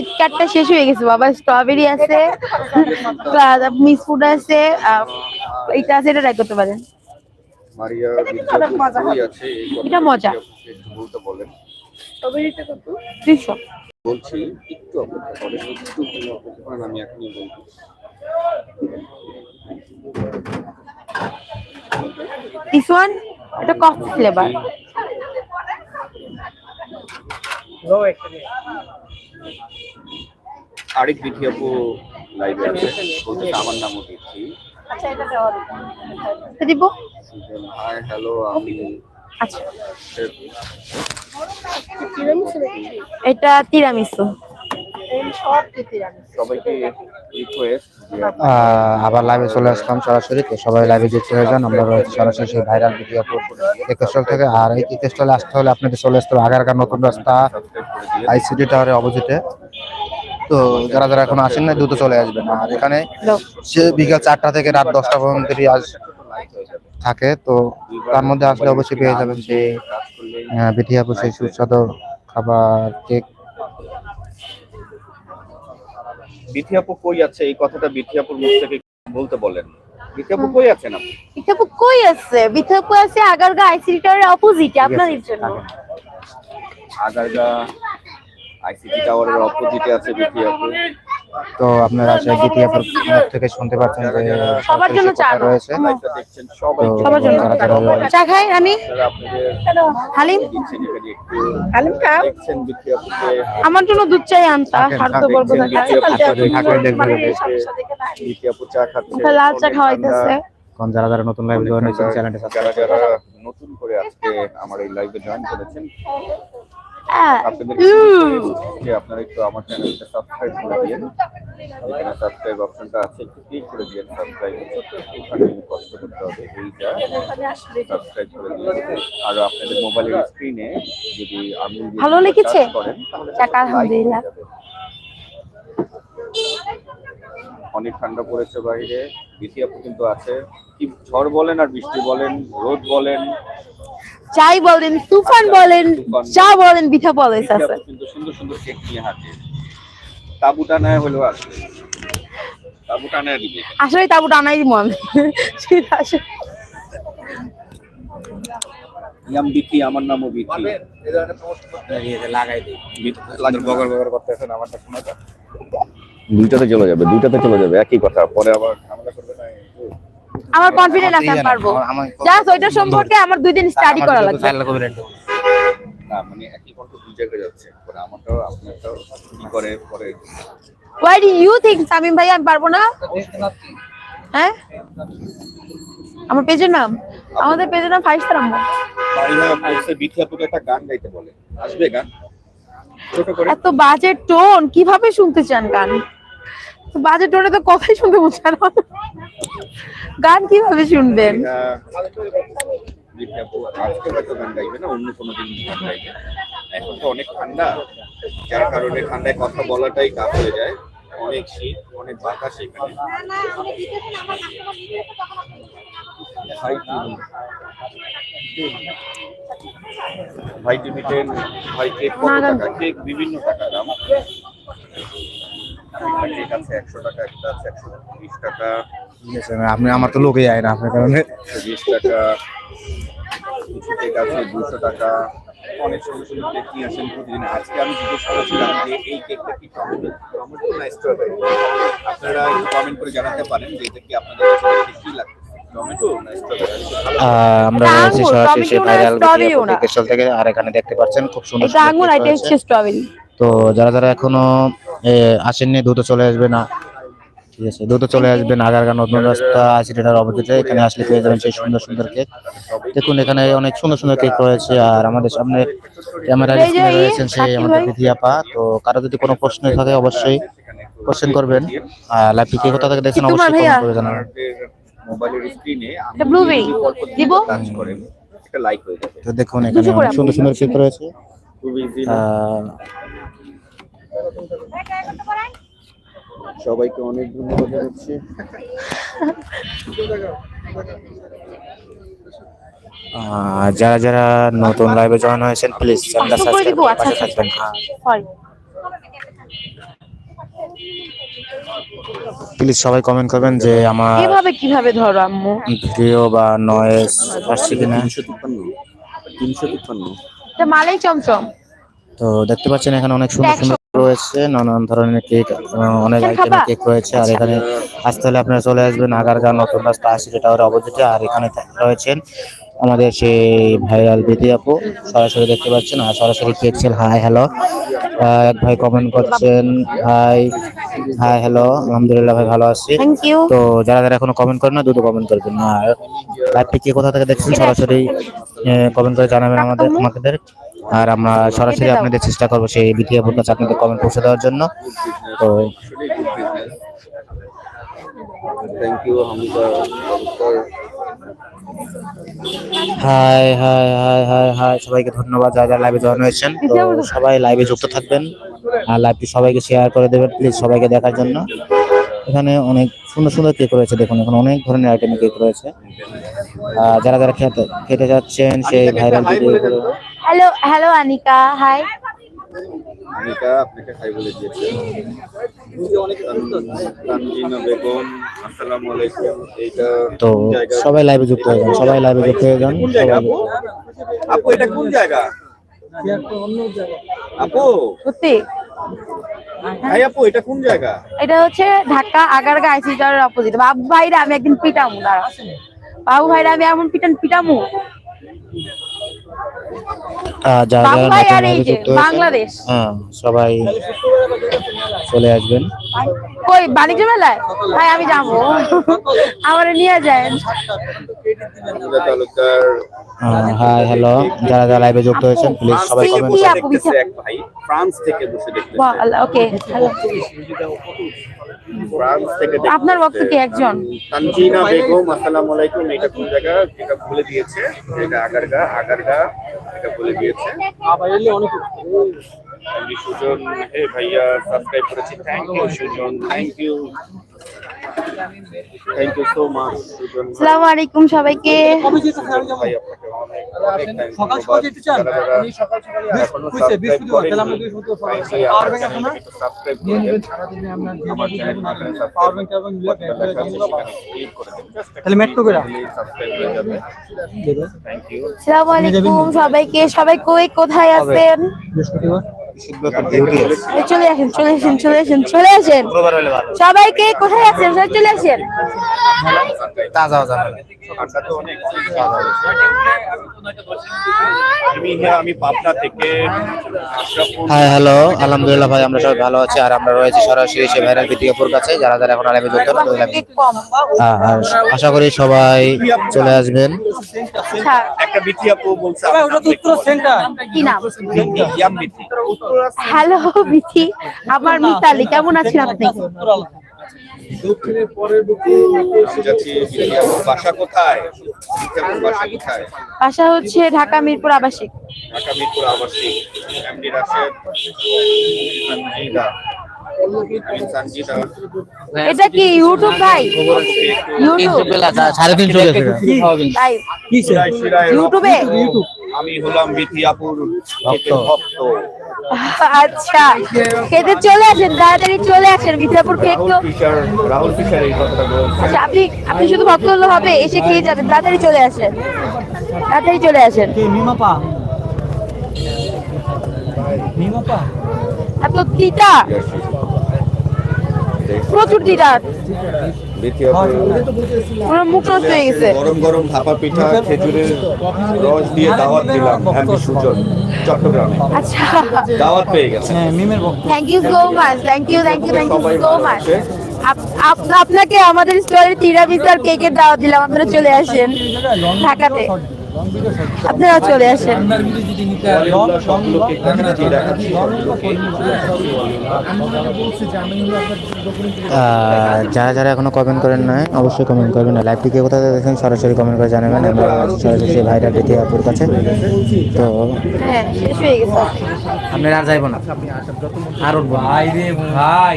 কিটক্যাটটা শেষ হয়ে গেছে বাবা। স্ট্রবেরি আছে মিস ফুড আছে আহ, এটা আছে এটা ট্রাই করতে পারেন। এটা মজা। কথাটা একটু বলতে বলেন? দুইশো বলছি একটু অপেক্ষা করেন একটু অপেক্ষা করেন আমি এখনই বলব দিস ওয়ান এটা কফি ফ্লেভার আরেক বিধি আপু লাইভে আছে বলতেছে আমার নামও দিচ্ছি দিব? হাই হ্যালো আমি আচ্ছা। এটা তিরামিসু। সবাইকে রিকোয়েস্ট যে আহ, আবার লাইভে চলে আসলাম সরাসরি তো সবাই লাইভে যুক্ত হয়ে যান। আমরা রয়েছি সরাসরি সেই ভাইরাল ভিডিও কেকস্টল থেকে। আর এই কেকস্টলে আসতে হলে আপনাদের চলে আসতে হবে আগারকার নতুন রাস্তা আইসিডি টাওয়ারের অপোজিটে তো যারা যারা এখন আসেন না দ্রুত চলে আসবেন। আর এখানে সে বিকাল চারটা থেকে রাত দশটা পর্যন্ত আজ লাইক হয়ে যাবে থাকে তো তার মধ্যে আসলে অবশ্যই পেয়ে যাবেন যে আহ, সেই সুস্বাদু খাবার কেক। বিথি আপু কই আছে? এই কথাটা বিথি মুখ থেকে বলতে বলেন। বিথি কই আছেন আপনি? বিথাপু কই আছে? বিথাপু আছে আগারগা আইসিটি টাওয়ারের অপোজিটে আপনাদের জন্য। আগারগা আইসিটি টাওয়ারের অপোজিটে আছে বিথি তো আপনারা মুখ থেকে শুনতে পাচ্ছেন যে সবার জন্য চা রয়েছে। দেখছেন সবাই সবার জন্য। চা খাই আমি? হালিম? হালিম আমার জন্য দুধ চাই আনতা না দেখবেন, বিথি চা খাচ্ছে লাল চা খাওয়াইতেছে। যারা যারা নতুন লাইভ জয়েন হয়েছেন ঠান্ডা। চ্যানেলটি সাবস্ক্রাইব যারা নতুন করে আজকে আমার এই লাইভে জয়েন করেছেন আপনাদের যে আপনারা একটু আমার চ্যানেলটা সাবস্ক্রাইব করে এখানে সাবস্ক্রাইব অপশনটা আছে একটু ক্লিক করে দিন সাবস্ক্রাইব ওখানে কষ্ট করতে হবে এইটা সাবস্ক্রাইব করে দিন আর আপনাদের মোবাইলের স্ক্রিনে যদি দিয়ে ভালো লেগেছে? আলহামদুলিল্লাহ। অনেক ঠান্ডা পড়েছে বাইরে বিসি আপু কিন্তু আছে। কি ঝড় বলেন আর বৃষ্টি বলেন রোদ বলেন যাই বলেন তুফান বলেন যা বলেন বিথা আছে কিন্তু সুন্দর সুন্দর কেক নিয়ে হলেও আসবে তাবুটা নেয় দিবে। আসলে তাবু টানাই দিব আমি। আসলে ইয়াম আমার নামও বিথি লাগাই দিই। লাগে বগর বগর করতেছেন আমারটা শোনা যাক। দুইটাতে চলে যাবে দুইটাতে চলে যাবে একই কথা। পরে আবার আমার কনফিডেন্ট আছে আমি পারব। জাস্ট ওইটা সম্পর্কে আমার দুই দিন স্টাডি করা লাগবে। না মানে একই কণ্ঠ দুই জায়গায় যাচ্ছে। পরে আমারটাও আপনারটাও কি করে পরে why do you think Samim ভাই আমি পারব না? হ্যাঁ? আমার পেজের নাম? আমাদের পেজের নাম ফাইভ স্টার আম্মু একটা গান গাইতে বলে। আসবে গান? এত বাজে টোন কীভাবে শুনতে চান গান? বাজে টোনে তো কথাই শুনতে বুঝছেন গান কীভাবে শুনবেন? আজকে হয়তো গান গাইবে না অন্য কোনো দিন গান গাইবে। এখন তো অনেক ঠান্ডা যার কারণে ঠান্ডায় কথা বলাটাই কাজ হয়ে যায়। অনেক শীত অনেক বাতাস এখানে। ভাই টিভি টেন ভাই কেক কত। টাকা? কেক বিভিন্ন টাকা দাম। কেক আছে একশো টাকা একটা আছে একশো তিরিশ টাকা। আপনি আমার তো লোকই আয় না আপনার কারণে। বিশ টাকা কিছু কেক আছে দুশো টাকা। অনেক সুন্দর সুন্দর কেক নিয়ে আসেন প্রতিদিন। আজকে আমি জিজ্ঞেস করেছিলাম যে এই কেকটা কি টমেটো টমেটো না স্ট্রবেরি আপনারা একটু কমেন্ট করে জানাতে পারেন যে এটা কি আপনাদের কাছে কি লাগছে টমেটো না স্ট্রবেরি আহ, আমরা রয়েছি সরাসরি সেই ভাইরাল স্ট্রবেরিও থেকে আর এখানে দেখতে পাচ্ছেন খুব সুন্দর তো যারা যারা এখনও এ, আসেননি দ্রুত চলে আসবে না। ঠিক আছে দ্রুত চলে আসবেন আগারগা নতুন রাস্তা আইসিটিটার অপোজিটে এখানে আসলে পেয়ে যাবেন সেই সুন্দর সুন্দর কেক দেখুন এখানে অনেক সুন্দর সুন্দর কেক রয়েছে আর আমাদের সামনে ক্যামেরা রয়েছেন সেই আমাদের ভাই। বিধিয়াপা তো কারও যদি কোনো প্রশ্ন থাকে অবশ্যই কোশ্চেন করবেন। আর লাইভটি কে কোথা থেকে দেখছেন অবশ্যই কমেন্ট করে জানাবেন। মোবাইলের স্ক্রিনে এটা blueberry। দিব? টাচ করেন একটা লাইক হয়ে যাবে। তো দেখুন এখানে অনেক সুন্দর সুন্দর কেক রয়েছে। খুব ইজি আহ, সবাইকে অনেক ধন্যবাদ জানাচ্ছি। আহ, যারা যারা নতুন লাইভে জয়েন হয়েছেন প্লিজ চ্যানেলটা সাবস্ক্রাইব করে আচ্ছা পাশে আচ্ছা থাকবেন। হ্যাঁ প্লিজ সবাই কমেন্ট করবেন যে আমার এভাবে কীভাবে ধরো আম্মু? ভিডিও বা নয়েজ আসছে কিনা। তিনশো তিপ্পান্ন তিনশো তিপ্পান্ন। এটা মালাই চমচম। তো দেখতে পাচ্ছেন এখানে অনেক সুন্দর সুন্দর রয়েছে নানান ধরনের কেক অনেক আইটেমের কেক রয়েছে। আর এখানে আসতে হলে আপনারা চলে আসবেন আগারগাঁ নতুন রাস্তা আশি টাওয়ার অপোজিটে আর এখানে রয়েছেন আমাদের সেই ভাইরাল দিদি আপু। সরাসরি দেখতে পাচ্ছেন। আর সরাসরি কেক সেল হাই হ্যালো এক ভাই কমেন্ট করছেন হাই হাই হ্যালো আলহামদুলিল্লাহ ভাই ভালো আছি। তো যারা যারা এখনও কমেন্ট করেন না দুটো কমেন্ট করবেন। আর লাইভটি কে কোথা থেকে দেখছেন সরাসরি কমেন্ট করে জানাবেন আমাদের আমাদের। আর আমরা সরাসরি আপনাদের চেষ্টা করব সেই বিটিএফ কাছে আপনাদের কমেন্ট পৌঁছে দেওয়ার জন্য। তো thank you Hamida hi hi hi hi hi সবাইকে ধন্যবাদ যারা যারা লাইভে জয়েন হয়েছেন। তো সবাই লাইভে যুক্ত থাকবেন আর লাইভটি সবাইকে শেয়ার করে দেবেন। প্লিজ সবাইকে দেখার জন্য। এখানে অনেক সুন্দর সুন্দর কেক রয়েছে দেখুন। এখানে অনেক ধরনের আইটেমের কেক রয়েছে। আর যারা যারা খেতে খেতে যাচ্ছেন সেই viral video hello hello Anika hi Anika আপনাকে হাই বলে দিয়েছে। তানজিনা বেগম আসসালামু আলাইকুম। এইটা তো সবাই লাইভে যুক্ত হয়ে যান সবাই লাইভে যুক্ত হয়ে যান কোন জায়গা সবাই আপু? এটা কোন জায়গা? আপু? সত্যি? ভাই আপু এটা কোন জায়গা? এটা হচ্ছে ঢাকা আগারগা আইসিটার অপোজিট। বাবু ভাইরা আমি একদিন পিটামু দাঁড়া বাবু ভাইরা আমি এমন পিটান পিটামু। যারা যারা বাংলাদেশ। হ্যাঁ সবাই চলে আসবেন। কই বাণিজ্য মেলায়? ভাই আমি যাব। আমার নিয়ে তালুকদার হাই হ্যালো যারা যারা লাইভে যুক্ত হয়েছেন প্লিজ সবাই কমেন্ট বসে দেখতেছে। এক ভাই ফ্রান্স থেকে বসে দেখতেছে। ওকে হ্যালো ফ্রান্স থেকে আপনার ভক্ত কি একজন? তানজিনা বেগম আসসালামু আলাইকুম এটা কোন জায়গা? এটা ভুলে দিয়েছে। এটা আগারগা আগারগা এটা ভুলে দিয়েছে। সুজন হে ভাইয়া সাবস্ক্রাইব করেছি thank you Sujon thank you thank you so much Sujon আসসালামু আলাইকুম সবাইকে। ভাই আপনাকে অনেক অনেক thank সকাল সকাল যেতে চান? আমি সকাল সকাল বৃহস্পতিবার, তাহলে আমরা সকালে আমার ব্যাংক আছে না? নিয়ে করে দেন। যে আমার চ্যানেল পাওয়ার ব্যাংক এবং click করে দেন। তাহলে মেট্রো করে subscribe হয়ে যাবে। Thank you. আসসালামু আলাইকুম সবাইকে। সবাই কই কোথায় আছেন? বৃহস্পতিবার। চলে আসেন চলে আসেন চলে আসেন চলে আসেন। সবাইকে কোথায় আছেন? চলে আসেন। তো আমি পাবনা থেকে আশরাফুল। হ্যালো। আলহামদুলিল্লাহ ভাই আমরা সবাই ভালো আছি। আর আমরা রয়েছি সরাসরি সে ভাইরাল ভিডিওপুর কাছে যারা যারা এখন লাইভে যুক্ত হ্যাঁ, আর আশা করি সবাই চলে আসবেন। একটা আপু বলছে হ্যালো বিথি আমার মিতালি কেমন আছেন আপনি? দক্ষিণের পরের আপুর বাসা কোথায়? বাসা কোথায়? বাসা হচ্ছে ঢাকা মিরপুর আবাসিক। ঢাকা মিরপুর আবাসিক। এমডি রাশেদ এটা কি ইউটিউব ভাই? ইউটিউব। সাড়ে তিনশো ইউটিউবে? আমি হলাম বিথি আপুর ভক্ত। আচ্ছা খেতে চলে আসেন তাড়াতাড়ি চলে আসেন মিঠাপুর কেক রাহুল তো রাহুল ফিশার এই কথাটা আচ্ছা আপনি আপনি শুধু ভক্ত হলে হবে এসে খেয়ে যাবেন তাড়াতাড়ি চলে আসেন। তাড়াতাড়ি চলে আসেন। মিমাপা মিমাপা এত তিতা। প্রচুর তিতা। মুখ হয়ে গেছে। গরম গরম ভাপা পিঠা খেজুরের রস দিয়ে দাওয়াত দিলাম এমডি সুজন চট্টগ্রামে। আচ্ছা। দাওয়াত পেয়ে গেছে। হ্যাঁ মিমের ভক্ত thank you so much thank you thank you thank you সবাই সো মাচ আপনাকে আমাদের স্টোরে তিরামিস আর কেকের দাওয়াত দিলাম আপনারা চলে আসেন ঢাকাতে। আপনারা চলে আসেন। যারা যারা এখনও কমেন্ট করেন নাই অবশ্যই কমেন্ট করবেন। না লাইভটি কে কোথায় দেখেন সরাসরি কমেন্ট করে জানাবেন। আমরা সরাসরি সেই ভাইরাল ভিডিওপুর কাছে। তো হ্যাঁ শেষ হয়ে গেছে। আপনারা আর যাইব না। আর উঠবো ভাই রে ভাই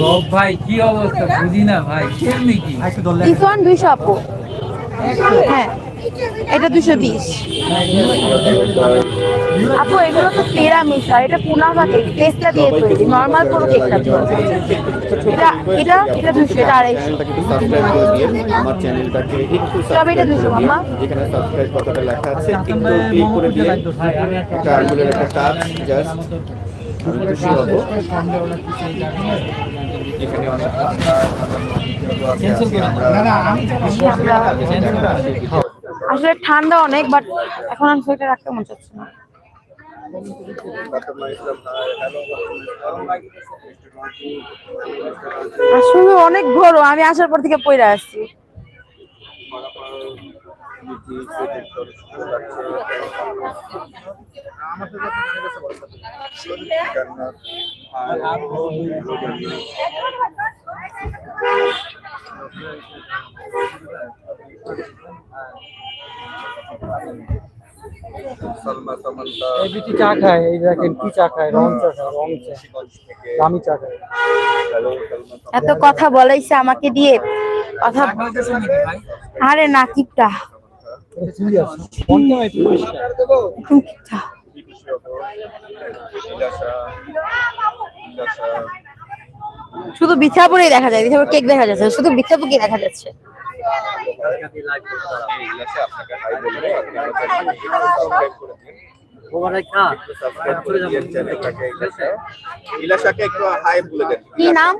রব ভাই কি অবস্থা? বুঝি না ভাই কেমনি কি? ওয়ান দুইশো আপু। হ্যাঁ। এটা দুশো বিশ। আপু এগুলো তো তেরা মিশা এটা পুনাভা কেক টেস্টটা দিয়ে তৈরি নর্মাল কোনো কেকটা এটা এটা এটা দুশো এটা আড়াইশো। চ্যানেলটাকে একটু তবে এটা দুশো, মামা। যেখানে সাবস্ক্রাইব কথাটা লেখা আছে একটু ক্লিক করে দিয়ে একটা একটা আঙ্গুলের একটা টাচ জাস্ট আমি খুশি হব এখানে অনেক আসলে ঠান্ডা অনেক বাট এখন আর সোয়েটার রাখতে মন চাচ্ছে না। আসলে অনেক গরম আমি আসার পর থেকে পইরা আসছি এই বিটি চা খায় এই দেখেন কি চা খায় রং চা খায় রং চা দামি চা খায়। এত কথা বলাইছে আমাকে দিয়ে কথা আরে একদম কিপটা। শুধু বিছাপুরেই দেখা যায় বিছাপুর কেক দেখা যাচ্ছে শুধু বিছাপুরকেই দেখা যাচ্ছে। কি নাম?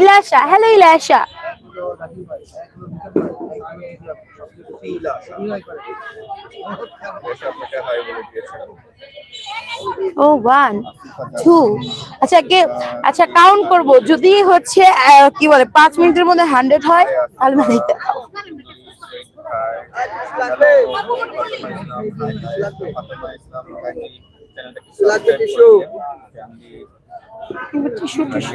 ইলাশা। হ্যালো ও ওয়ান টু আচ্ছা কে আচ্ছা কাউন্ট করব। যদি হচ্ছে কি বলে, পাঁচ মিনিটের মধ্যে হান্ড্রেড হয়, তাহলে মানে করে দিন টিস্যু টিস্যু